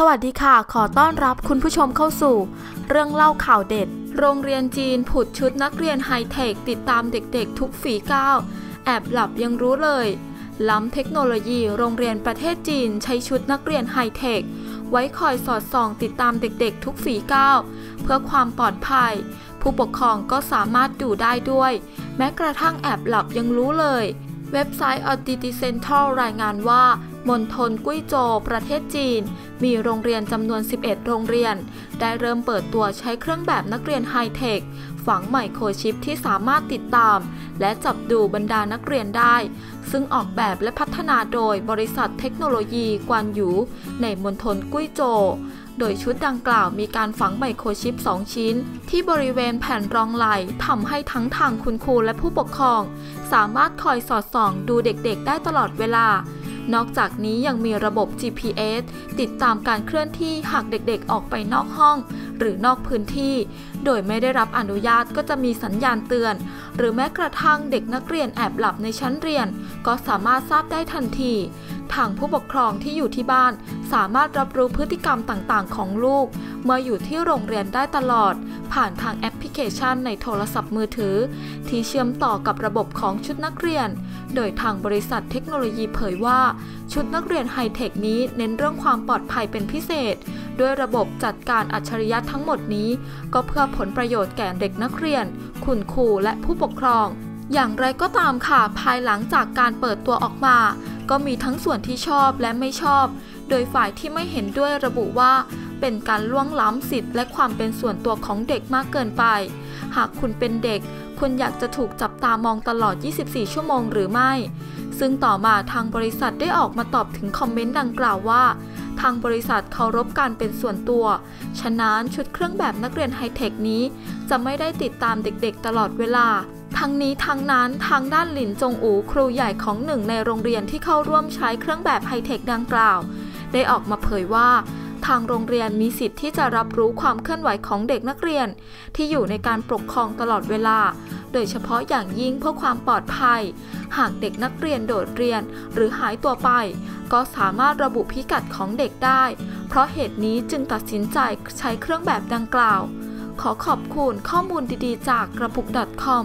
สวัสดีค่ะ ขอต้อนรับคุณผู้ชมเข้าสู่ เรื่องเล่าข่าวเด็ด โรงเรียนจีนผุดชุดนักเรียนไฮเทค ติดตามเด็กๆ ทุกฝีก้าว แอบหลับยังรู้เลย ล้ำเทคโนโลยีโรงเรียนประเทศจีนใช้ชุดนักเรียนไฮเทค ไว้คอยสอดส่องติดตามเด็กๆ ทุกฝีก้าว เพื่อความปลอดภัย ผู้ปกครองก็สามารถดูได้ด้วย แม้กระทั่งแอบหลับยังรู้เลย เว็บไซต์ Audity Central รายงานว่ามณฑลกุ้ยโจวประเทศจีน มีโรงเรียนจำนวน 11 โรงเรียน ได้เริ่มเปิดตัวใช้เครื่องแบบนักเรียนไฮเทค ฝังไมโครชิปที่สามารถติดตาม และจับดูบรรดานักเรียนได้ ซึ่งออกแบบและพัฒนาโดยบริษัทเทคโนโลยีกวานหยู ในมณฑลกุ้ยโจว โดยชุดดังกล่าวมีการฝังไมโครชิป 2 ชิ้น ที่บริเวณแผ่นรองไหล่ทำให้ทั้งทางคุณครูและผู้ปกครอง สามารถคอยสอดส่องดูเด็กๆ ได้ตลอดเวลา นอกจากนี้ยังมีระบบ GPS ติดตามการเคลื่อนที่หากเด็กๆ ออกไปนอกห้อง หรือนอกพื้นที่ โดยไม่ได้รับอนุญาตก็จะมีสัญญาณเตือน หรือแม้กระทั่งเด็กนักเรียนแอบหลับในชั้นเรียน ก็สามารถทราบได้ทันที ทางผู้ปกครองที่อยู่ที่บ้าน สามารถรับรู้พฤติกรรมต่างๆ ของลูก เมื่ออยู่ที่โรงเรียนได้ตลอด ผ่านทางแอปพลิเคชันในโทรศัพท์มือถือ ที่เชื่อมต่อกับระบบของชุดนักเรียน โดยทางบริษัทเทคโนโลยีเผยว่า ชุดนักเรียนไฮเทคนี้เน้นเรื่องความปลอดภัยเป็นพิเศษ ด้วยระบบจัดการอัจฉริยะทั้งหมดนี้ ก็เพื่อผลประโยชน์แก่เด็กนักเรียน คุณครูและผู้ปกครองอย่างไรก็ตามค่ะ ภายหลังจากการเปิดตัวออกมา ก็มีทั้งส่วนที่ชอบและไม่ชอบ โดยฝ่ายที่ไม่เห็นด้วยระบุว่า เป็นการล่วงล้ำสิทธิ์และความเป็นส่วนตัวของเด็กมากเกินไป หากคุณเป็นเด็ก คุณอยากจะถูกจับตามองตลอด 24 ชั่วโมงหรือไม่ ซึ่งต่อมาทางบริษัทได้ออกมาตอบถึงคอมเมนต์ดังกล่าวว่า ทางบริษัทเคารพการเป็นส่วนตัว ฉะนั้นชุดเครื่องแบบนักเรียนไฮเทคนี้ จะไม่ได้ติดตามเด็กๆ ตลอดเวลา ทั้งนี้ทั้งนั้นทางด้านหลินจงอูครูใหญ่ของหนึ่งในโรงเรียนที่เข้าร่วมใช้เครื่องแบบไฮเทคดังกล่าว ได้ออกมาเผยว่าทางโรงเรียนมีสิทธิ์ที่จะรับรู้ความเคลื่อนไหวของเด็กนักเรียน ที่อยู่ในการปกครองตลอดเวลา โดยเฉพาะอย่างยิ่งเพื่อความปลอดภัย หากเด็กนักเรียนโดดเรียนหรือหายตัวไป ก็สามารถระบุพิกัดของเด็กได้ เพราะเหตุนี้จึงตัดสินใจใช้เครื่องแบบดังกล่าว ขอขอบคุณข้อมูลดีๆ จากกระปุก .com